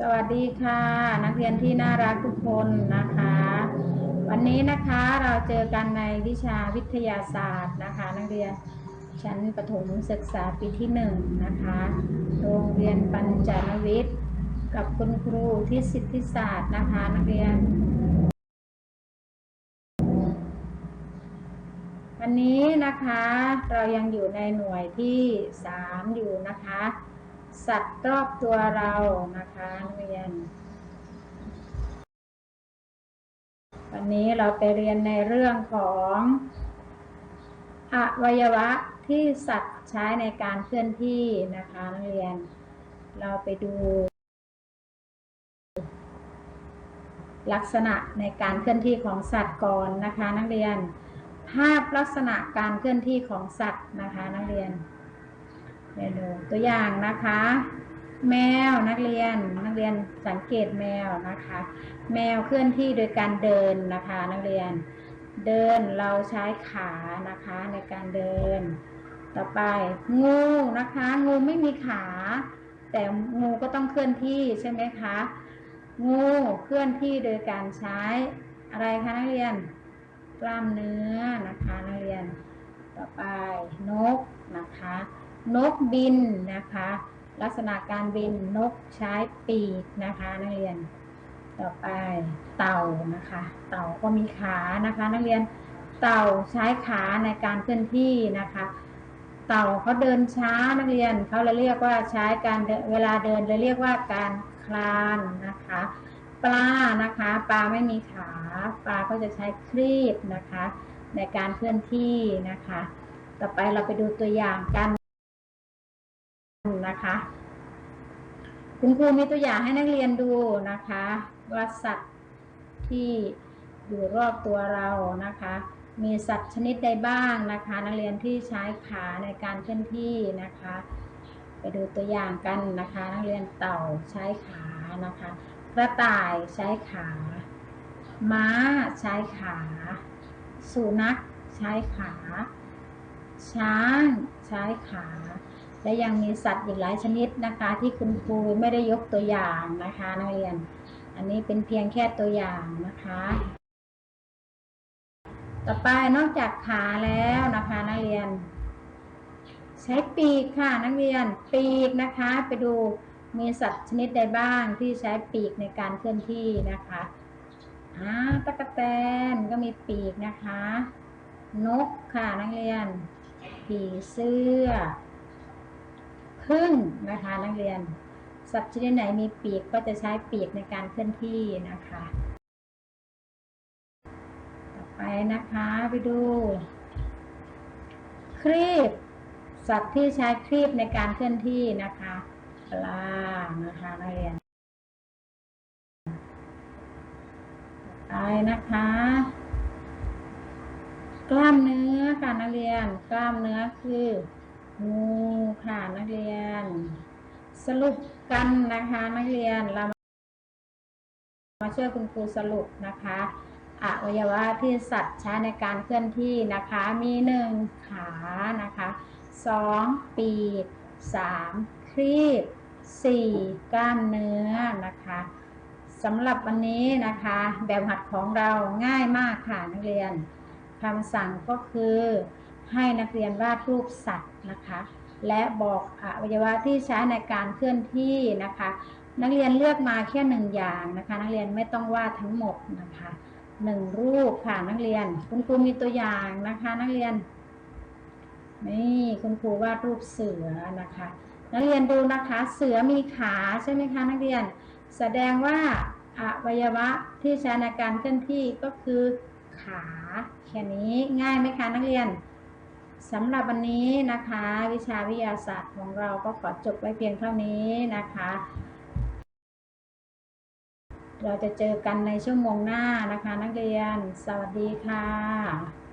สวัสดีค่ะ นักเรียนที่น่ารักทุกคนนะคะ วันนี้นะคะเราเจอกันในวิชาวิทยาศาสตร์นะคะ นักเรียนชั้นประถมศึกษาปีที่หนึ่งนะคะโรงเรียนปัญจนวิทย์ กับคุณครูที่สิทธิศาสตร์นะคะ นักเรียน วันนี้นะคะเรายังอยู่ในหน่วยที่สามอยู่นะคะ สัตว์รอบตัวเรานะคะนักเรียน วันนี้เราไปเรียนในเรื่องของอวัยวะที่สัตว์ใช้ในการเคลื่อนที่นะคะนักเรียน เราไปดู ลักษณะในการเคลื่อนที่ของสัตว์ก่อนนะคะ นักเรียน ภาพลักษณะการเคลื่อนที่ของสัตว์นะคะ นักเรียน เดี๋ยวดูตัวอย่างนะคะ แมวนักเรียนนักเรียนสังเกตแมวนะคะ แมวเคลื่อนที่โดยการเดินนะคะ นักเรียน เดินเราใช้ขานะคะในการเดิน ต่อไปงูนะคะ งูไม่มีขา แต่งูก็ต้องเคลื่อนที่ใช่ไหมคะงูเคลื่อนที่โดยการใช้อะไรคะนักเรียน กล้ามเนื้อนะคะนักเรียน ต่อไปนกนะคะ นกบินนะคะ ลักษณะการบินนกใช้ปีกนะคะนักเรียน ต่อไปเต่านะคะ เต่าก็มีขานะคะ นักเรียนเต่าใช้ขาในการเคลื่อนที่นะคะ เต่าเขาเดินช้านักเรียนเขาเลยเรียกว่าใช้การเวลาเดินเลยเรียกว่าการคลานนะคะ ปลานะคะปลาไม่มีขาปลาก็จะใช้ครีบนะคะ ในการเคลื่อนที่นะคะ ต่อไปเราไปดูตัวอย่างกัน นะคะ คุณครูมีตัวอย่างให้นักเรียนดูนะคะว่าสัตว์ที่อยู่รอบตัวเรานะคะ มีสัตว์ชนิดใดบ้างนะคะ นักเรียนที่ใช้ขาในการเคลื่อนที่นะคะ ไปดูตัวอย่างกันนะคะ นักเรียนเต่าใช้ขานะคะ กระต่ายใช้ขา ม้าใช้ขา สุนัขใช้ขา ช้างใช้ขา และยังมีสัตว์อีกหลายชนิดนะคะ ที่คุณครูไม่ได้ยกตัวอย่างนะคะนักเรียน อันนี้เป็นเพียงแค่ตัวอย่างนะคะ ต่อไปนอกจากขาแล้วนะคะนักเรียน ใช้ปีกค่ะนักเรียนปีกนะคะ ไปดูมีสัตว์ชนิดใดบ้างที่ใช้ปีกในการเคลื่อนที่นะคะอ่าตะกะแตนก็มีปีกนะคะ นกค่ะนักเรียนผีเสื้อ พึ่งนะคะนักเรียน สัตว์ชนิดไหนมีปีกก็จะใช้ปีกในการเคลื่อนที่นะคะ ต่อไปนะคะไปดูครีบ สัตว์ที่ใช้ครีบในการเคลื่อนที่นะคะปลานะคะนักเรียนต่อไปนะคะ กล้ามเนื้อค่ะนักเรียน กล้ามเนื้อคือ งูค่ะนักเรียน สรุปกันนะคะนักเรียนเรามาช่วยคุณครูสรุปนะคะอวัยวะที่สัตว์ใช้ในการเคลื่อนที่นะคะ มีหนึ่งขานะคะสองปีกสามครีบสี่กล้ามเนื้อนะคะสำหรับวันนี้นะคะ แบบหัดของเราง่ายมากค่ะนักเรียนคำสั่งก็คือ ให้นักเรียนวาดรูปสัตว์นะคะ และบอกอวัยวะที่ใช้ในการเคลื่อนที่นะคะ นักเรียนเลือกมาแค่หนึ่งอย่างนะคะ นักเรียนไม่ต้องวาดทั้งหมดนะคะหนึ่งรูปค่ะนักเรียน คุณครูมีตัวอย่างนะคะ นักเรียนนี่คุณครูวาดรูปเสือนะคะ นักเรียนดูนะคะเสือมีขาใช่ไหมคะนักเรียน แสดงว่าอวัยวะที่ใช้ในการเคลื่อนที่ก็คือขาแค่นี้ง่ายไหมคะนักเรียน สำหรับวันนี้นะคะ วิชาวิทยาศาสตร์ของเราก็ขอจบไว้เพียงเท่านี้นะคะ เราจะเจอกันในชั่วโมงหน้านะคะ นักเรียน สวัสดีค่ะ